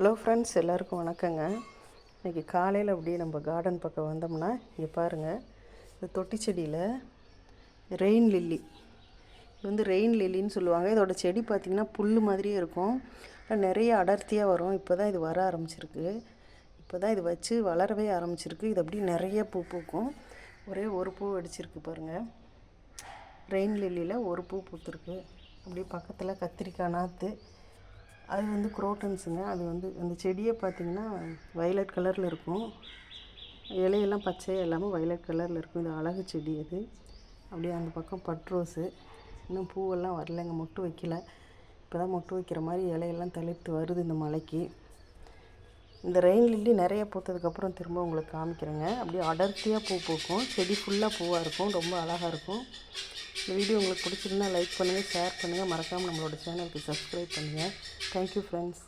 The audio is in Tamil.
ஹலோ ஃப்ரெண்ட்ஸ் எல்லாருக்கும் வணக்கங்க. இன்றைக்கி காலையில் அப்படியே நம்ம கார்டன் பக்கம் வந்தோம்னா இங்கே பாருங்கள் இந்த தொட்டி செடியில் ரெயின் லில்லி இது வந்து ரெயின் லில்லின்னு சொல்லுவாங்க. இதோட செடி பார்த்திங்கன்னா புல் மாதிரியே இருக்கும். நிறைய அடர்த்தியாக வரும். இப்போ தான் இது வர ஆரம்பிச்சிருக்கு. இப்போ தான் இது வச்சு வளரவே ஆரம்பிச்சிருக்கு. இது அப்படியே நிறைய பூ பூக்கும். ஒரே ஒரு பூ அடிச்சிருக்கு பாருங்கள் ரெயின் லில்லியில் ஒரு பூ பூத்துருக்கு. அப்படியே பக்கத்தில் கத்திரிக்காய் நாற்று அது வந்து குரோட்டன்ஸுங்க. அது வந்து அந்த செடியே பார்த்திங்கன்னா வயலட் கலரில் இருக்கும். இலையெல்லாம் பச்சை எல்லாமே வயலட் கலரில் இருக்கும். இது அழகு செடி அது. அப்படியே அந்த பக்கம் பட் ரோஸு. இன்னும் பூவெல்லாம் வரலைங்க. மொட்டு வைக்கல. இப்போ தான் மொட்டு வைக்கிற மாதிரி இலையெல்லாம் தளிர்த்து வருது இந்த மலைக்கு. இந்த ரெயின் லில்லி நிறைய பூத்ததுக்கப்புறம் திரும்ப உங்களுக்கு காமிக்கிறேங்க. அப்படியே அடர்த்தியாக பூ பூக்கும். செடி ஃபுல்லாக பூவாக இருக்கும். ரொம்ப அழகாக இருக்கும். இந்த வீடியோ உங்களுக்கு பிடிச்சிருந்தா லைக் பண்ணுங்கள் ஷேர் பண்ணுங்கள் மறக்காமல் நம்மளோட சேனலுக்கு சப்ஸ்கிரைப் பண்ணுங்கள் தேங்க்யூ ஃப்ரெண்ட்ஸ்